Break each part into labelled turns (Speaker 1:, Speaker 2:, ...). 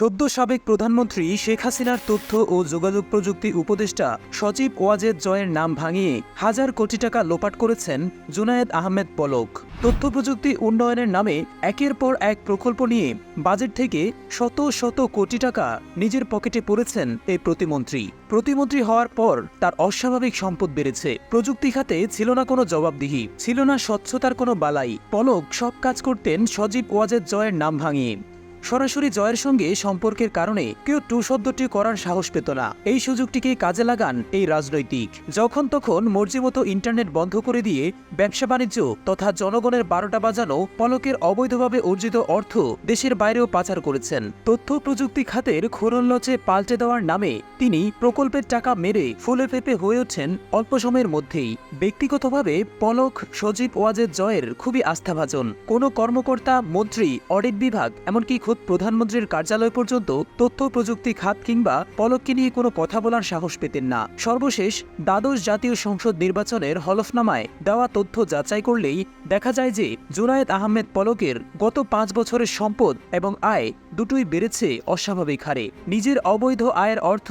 Speaker 1: সদ্য সাবেক প্রধানমন্ত্রী শেখ হাসিনার তথ্য ও যোগাযোগ প্রযুক্তি উপদেষ্টা সচিব ওয়াজেদ জয়ের নাম ভাঙিয়ে হাজার কোটি টাকা লোপাট করেছেন জুনায়েদ আহমেদ পলক। তথ্য প্রযুক্তি উন্নয়নের নামে একের পর এক প্রকল্প নিয়ে বাজেট থেকে শত শত কোটি টাকা নিজের পকেটে পড়েছেন এই প্রতিমন্ত্রী। প্রতিমন্ত্রী হওয়ার পর তার অস্বাভাবিক সম্পদ বেড়েছে। প্রযুক্তি খাতে ছিল না কোনো জবাবদিহি, ছিল না স্বচ্ছতার কোনো বালাই। পলক সব কাজ করতেন সজীব ওয়াজেদ জয়ের নাম ভাঙিয়ে। সরাসরি জয়ের সঙ্গে সম্পর্কের কারণে কেউ টু শব্দটি করার সাহস পেত না। এই সুযোগটিকে কাজে লাগান এই রাজনৈতিক। যখন তখন মর্জিমতো ইন্টারনেট বন্ধ করে দিয়ে ব্যবসা বাণিজ্য তথা জনগণের বারোটা বাজানো পলকের অবৈধভাবে অর্জিত অর্থ দেশের বাইরেও পাচার করেছেন। তথ্য প্রযুক্তি খাতের খোরনলচে পাল্টে দেওয়ার নামে তিনি প্রকল্পের টাকা মেরে ফুলে ফেপে হয়ে ওঠেন অল্প সময়ের মধ্যেই। ব্যক্তিগতভাবে পলক, সজীব ওয়াজেদ জয়ের খুবই আস্থাভাজন। কোনো কর্মকর্তা, মন্ত্রী, অডিট বিভাগ, এমনকি খোদ প্রধানমন্ত্রীর কার্যালয় পর্যন্ত তথ্য, প্রযুক্তি, খাত কিংবা পলককে নিয়ে কোনো কথা বলার সাহস পেতেন না। সর্বশেষ, দ্বাদশ জাতীয় সংসদ নির্বাচনের হলফনামায় দেওয়া তথ্য যাচাই করলেই দেখা যায় যে জুনায়েদ আহমেদ পলকের গত পাঁচ বছরের সম্পদ এবং আয় দুটোই বেড়েছে অস্বাভাবিক হারে। নিজের অবৈধ আয়ের অর্থ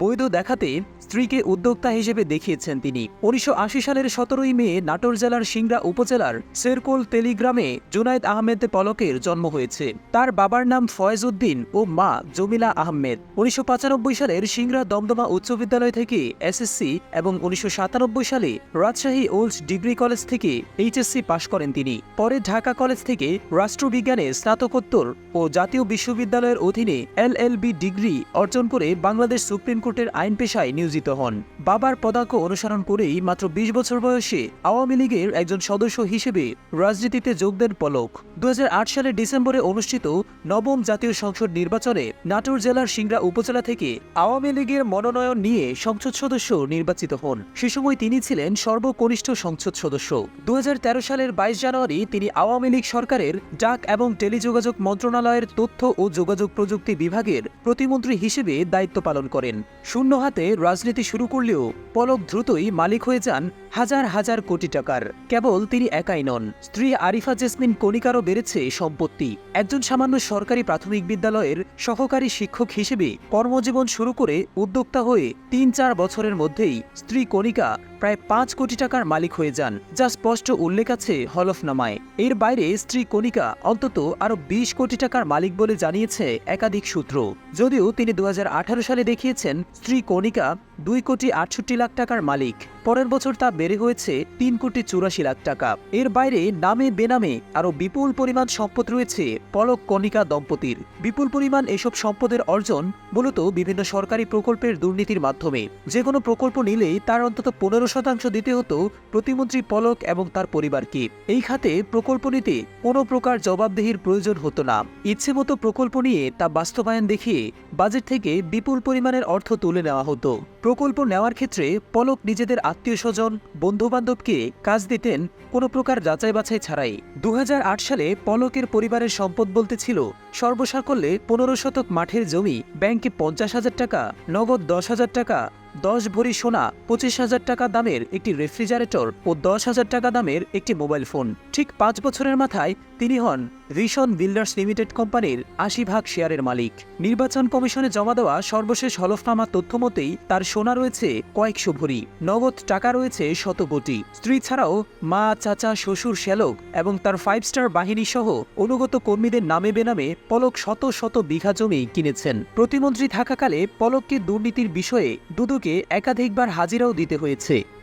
Speaker 1: বৈধ দেখাতে স্ত্রীকে উদ্যোক্তা হিসেবে দেখিয়েছেন তিনি। উনিশশো আশি সালের সতেরোই মে নাটোর জেলার সিংড়া উপজেলার সেরকোল তেলিগ্রামে জুনায়েদ আহমেদ পলকের জন্ম হয়েছে। তার বাবার নাম ফয়েজ উদ্দিন ও মা জমিলা আহমেদ। উনিশশো পঁচানব্বই সালের সিংড়া দমদমা উচ্চ বিদ্যালয় থেকে এসএসসি এবং উনিশশো সাতানব্বই সালে রাজশাহী ওল্ড ডিগ্রি কলেজ থেকে এইচএসসি পাশ করেন তিনি। পরে ঢাকা কলেজ থেকে রাষ্ট্রবিজ্ঞানে স্নাতকোত্তর ও জাতীয় বিশ্ববিদ্যালয়ের অধীনে এলএলবি ডিগ্রি অর্জন করে বাংলাদেশ সুপ্রিম কোর্টের আইন পেশায় নিয়োজিত হন। বাবার পদাঙ্ক অনুসরণ করেই মাত্র বিশ বছর বয়সে আওয়ামী লীগের একজন সদস্য হিসেবে রাজনীতিতে যোগ দেন পলক। দু হাজার আট সালের ডিসেম্বরে অনুষ্ঠিত নবম জাতীয় সংসদ নির্বাচনে নাটোর জেলার সিংড়া উপজেলা থেকে আওয়ামী লীগের মনোনয়ন নিয়ে সংসদ সদস্য নির্বাচিত হন। সে সময় তিনি ছিলেন সর্বকনিষ্ঠ সংসদ সদস্য। দু হাজার তেরো সালের বাইশ জানুয়ারি তিনি আওয়ামী লীগ সরকারের ডাক এবং টেলিযোগাযোগ মন্ত্রণালয়ের তথ্য ও যোগাযোগ প্রযুক্তি বিভাগের প্রতিমন্ত্রী হিসেবে দায়িত্ব পালন করেন। শূন্য হাতে রাজনীতি শুরু করলেও পলক দ্রুতই মালিক হয়ে যান হাজার হাজার কোটি টাকার। কেবল তিনি একাই নন। স্ত্রী আরিফা জেসমিন কণিকারও বেড়েছে সম্পত্তি। একজন সামান্য সরকারি প্রাথমিক বিদ্যালয়ের সহকারী শিক্ষক হিসেবে কর্মজীবন শুরু করে উদ্যোক্তা হয়ে তিন চার বছরের মধ্যেই স্ত্রী কণিকা প্রায় পাঁচ কোটি টাকার মালিক হয়ে যান, যা স্পষ্ট উল্লেখ আছে হলফনামায়। এর বাইরে স্ত্রী কণিকা অন্তত আরও বিশ কোটি টাকার মালিক বলে জানিয়েছে একাধিক সূত্র। যদিও তিনি দু সালে দেখিয়েছেন, স্ত্রী কণিকা দুই কোটি আটষট্টি লাখ টাকার মালিক। পরের বছর তা বেড়ে হয়েছে তিন কোটি চুরাশি লাখ টাকা। এর বাইরে নামে বেনামে আরও বিপুল পরিমাণ সম্পদ রয়েছে পলক কণিকা দম্পতির। বিপুল পরিমাণ এসব সম্পদের অর্জন মূলত বিভিন্ন সরকারি প্রকল্পের দুর্নীতির মাধ্যমে। যে কোনো প্রকল্প নিলেই তার অন্তত পনেরো শতাংশ দিতে হতো প্রতিমন্ত্রী পলক এবং তার পরিবারকে। এই খাতে প্রকল্প নিতে কোনো প্রকার জবাবদেহির প্রয়োজন হতো না। ইচ্ছে মতো প্রকল্প নিয়ে তা বাস্তবায়ন দেখিয়ে বাজেট থেকে বিপুল পরিমাণের অর্থ তুলে নেওয়া হতো। প্রকল্প নেওয়ার ক্ষেত্রে পলক নিজেদের আত্মীয় স্বজন বন্ধুবান্ধবকে কাজ দিতেন কোনো প্রকার যাচাই বাছাই ছাড়াই। দু হাজার আট সালে পলকের পরিবারের সম্পদ বলতে ছিল, সর্বসাকল্যে পনেরো শতক মাঠের জমি ব্যাংকে পঞ্চাশ হাজার টাকা, নগদ দশ হাজার টাকা দশ ভরি সোনা, পঁচিশ হাজার টাকা দামের একটি রেফ্রিজারেটর ও দশ হাজার টাকা দামের একটি মোবাইল ফোন। ঠিক পাঁচ বছরের মাথায় তিনি হন ভিশন বিল্ডার্স লিমিটেড কোম্পানির আশি ভাগ শেয়ারের মালিক। নির্বাচন কমিশনে জমা দেওয়া সর্বশেষ হলফনামা তথ্য মতেই তার সোনা রয়েছে কয়েকশো ভরি, নগদ টাকা রয়েছে শত কোটি স্ত্রী ছাড়াও মা, চাচা, শ্বশুর, শ্যালক এবং তার ফাইভ স্টার বাহিনী সহ অনুগত কর্মীদের নামে বেনামে পলক শত শত বিঘা জমি কিনেছেন। প্রতিমন্ত্রী থাকাকালে পলককে দুর্নীতির বিষয়ে দুদুকে একাধিকবার হাজিরাও দিতে হয়েছে।